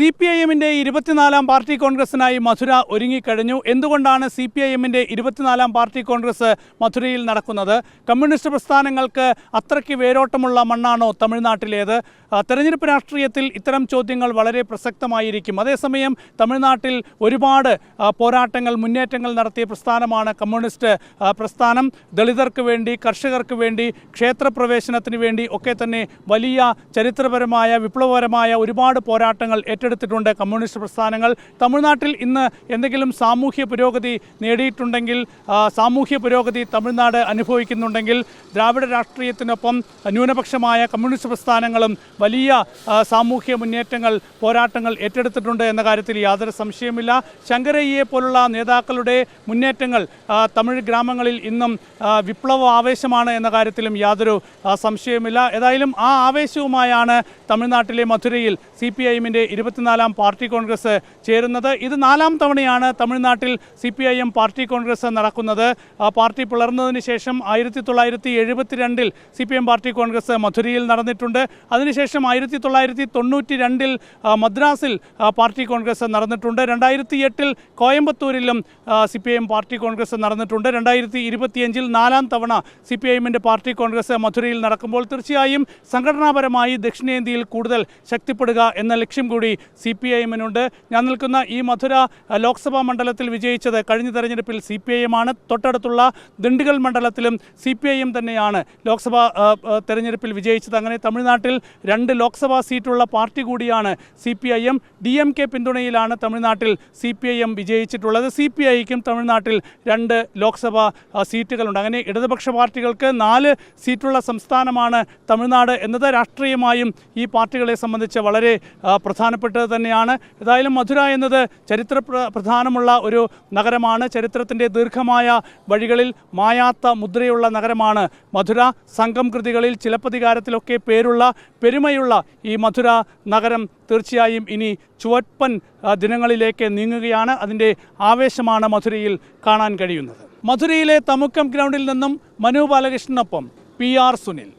C P I എമ്മിന്റെ ഇരുപത്തിനാലാം party കോൺഗ്രസിനായി മധുര ഒരുങ്ങിക്കഴിഞ്ഞു. എന്തുകൊണ്ടാണ് സി പി ഐ എമ്മിന്റെ ഇരുപത്തിനാലാം പാർട്ടി കോൺഗ്രസ് മധുരയിൽ നടക്കുന്നത്? കമ്മ്യൂണിസ്റ്റ് പ്രസ്ഥാനങ്ങൾക്ക് അത്രയ്ക്ക് വേരോട്ടമുള്ള മണ്ണാണോ തമിഴ്നാട്ടിലേത്? തെരഞ്ഞെടുപ്പ് രാഷ്ട്രീയത്തിൽ ഇത്തരം ചോദ്യങ്ങൾ വളരെ പ്രസക്തമായിരിക്കും. അതേസമയം തമിഴ്നാട്ടിൽ ഒരുപാട് പോരാട്ടങ്ങൾ മുന്നേറ്റങ്ങൾ നടത്തിയ പ്രസ്ഥാനമാണ് കമ്മ്യൂണിസ്റ്റ് പ്രസ്ഥാനം. ദളിതർക്ക് വേണ്ടി കർഷകർക്ക് വേണ്ടി ക്ഷേത്രപ്രവേശനത്തിന് വേണ്ടി ഒക്കെ തന്നെ വലിയ ചരിത്രപരമായ വിപ്ലവപരമായ ഒരുപാട് പോരാട്ടങ്ങൾ ഏറ്റെടുത്തിട്ടുണ്ട് കമ്മ്യൂണിസ്റ്റ് പ്രസ്ഥാനങ്ങൾ തമിഴ്നാട്ടിൽ ഇന്ന് എന്തെങ്കിലും സാമൂഹ്യ പുരോഗതി നേടിയിട്ടുണ്ടെങ്കിൽ സാമൂഹ്യ പുരോഗതി തമിഴ്നാട് അനുഭവിക്കുന്നുണ്ടെങ്കിൽ ദ്രാവിഡ രാഷ്ട്രീയത്തിനൊപ്പം ന്യൂനപക്ഷമായ കമ്മ്യൂണിസ്റ്റ് പ്രസ്ഥാനങ്ങളും വലിയ സാമൂഹ്യ മുന്നേറ്റങ്ങൾ പോരാട്ടങ്ങൾ ഏറ്റെടുത്തിട്ടുണ്ട് എന്ന കാര്യത്തിൽ യാതൊരു സംശയമില്ല ശങ്കരയ്യെ പോലുള്ള നേതാക്കളുടെ മുന്നേറ്റങ്ങൾ തമിഴ് ഗ്രാമങ്ങളിൽ ഇന്നും വിപ്ലവ ആവേശമാണ് എന്ന കാര്യത്തിലും യാതൊരു സംശയവുമില്ല. ഏതായാലും ആ ആവേശവുമായാണ് തമിഴ്നാട്ടിലെ മധുരയിൽ സി പി ഐ എമ്മിന്റെ ഇരുപത്തിനാലാം പാർട്ടി കോൺഗ്രസ് ചേരുന്നത്. ഇത് നാലാം തവണയാണ് തമിഴ്നാട്ടിൽ C P I M party congress നടക്കുന്നത്. പാർട്ടി പിളർന്നതിന് ശേഷം ആയിരത്തി തൊള്ളായിരത്തി എഴുപത്തിരണ്ടിൽ C P M party congress മധുരയിൽ നടന്നിട്ടുണ്ട്. അതിനുശേഷം ആയിരത്തി തൊള്ളായിരത്തി തൊണ്ണൂറ്റി രണ്ടിൽ മദ്രാസിൽ പാർട്ടി കോൺഗ്രസ് നടന്നിട്ടുണ്ട്. രണ്ടായിരത്തി എട്ടിൽ കോയമ്പത്തൂരിലും C P I M party congress നടന്നിട്ടുണ്ട്. രണ്ടായിരത്തി ഇരുപത്തിയഞ്ചിൽ നാലാം തവണ സി പി ഐ എമ്മിന്റെ പാർട്ടി കോൺഗ്രസ് മധുരയിൽ നടക്കുമ്പോൾ തീർച്ചയായും സംഘടനാപരമായി ദക്ഷിണേന്ത്യയിൽ കൂടുതൽ ശക്തിപ്പെടുക എന്ന ലക്ഷ്യം കൂടി സി പി ഐ എമ്മിനുണ്ട്. ഞാൻ നിൽക്കുന്ന ഈ മധുര ലോക്സഭാ മണ്ഡലത്തിൽ വിജയിച്ചത് കഴിഞ്ഞ തെരഞ്ഞെടുപ്പിൽ സി പി ഐ എമ്മാണ് തൊട്ടടുത്തുള്ള ദിണ്ടുകൽ മണ്ഡലത്തിലും സി പി ഐ എം തന്നെയാണ് ലോക്സഭാ തെരഞ്ഞെടുപ്പിൽ വിജയിച്ചത്. അങ്ങനെ തമിഴ്നാട്ടിൽ രണ്ട് ലോക്സഭാ സീറ്റുള്ള പാർട്ടി കൂടിയാണ് C P I M. D M K പിന്തുണയിലാണ് തമിഴ്നാട്ടിൽ സി പി ഐ എം വിജയിച്ചിട്ടുള്ളത്. സി പി ഐക്കും തമിഴ്നാട്ടിൽ രണ്ട് ലോക്സഭാ സീറ്റുകളുണ്ട്. അങ്ങനെ ഇടതുപക്ഷ പാർട്ടികൾക്ക് നാല് സീറ്റുള്ള സംസ്ഥാനമാണ് തമിഴ്നാട് എന്നത് രാഷ്ട്രീയമായും ഈ പാർട്ടികളെ സംബന്ധിച്ച് വളരെ ആ, പ്രധാനപ്പെട്ടത് തന്നെയാണ്. ഏതായാലും മധുര എന്നത് ചരിത്ര പ്രധാനമുള്ള ഒരു നഗരമാണ്. ചരിത്രത്തിന്റെ ദീർഘമായ വഴികളിൽ മായാത്ത മുദ്രയുള്ള നഗരമാണ് മധുര. സംഘം കൃതികളിൽ ചിലപ്പതികാരത്തിലൊക്കെ പേരുള്ള പെരുമയുള്ള ഈ മധുര നഗരം തീർച്ചയായും ഇനി ചുവപ്പൻ ദിനങ്ങളിലേക്ക് നീങ്ങുകയാണ്. അതിന്റെ ആവേശമാണ് മധുരയിൽ കാണാൻ കഴിയുന്നത്. മധുരയിലെ തമുക്കം ഗ്രൗണ്ടിൽ നിന്നും മനു ബാലകൃഷ്ണനൊപ്പം പി ആർ സുനിൽ.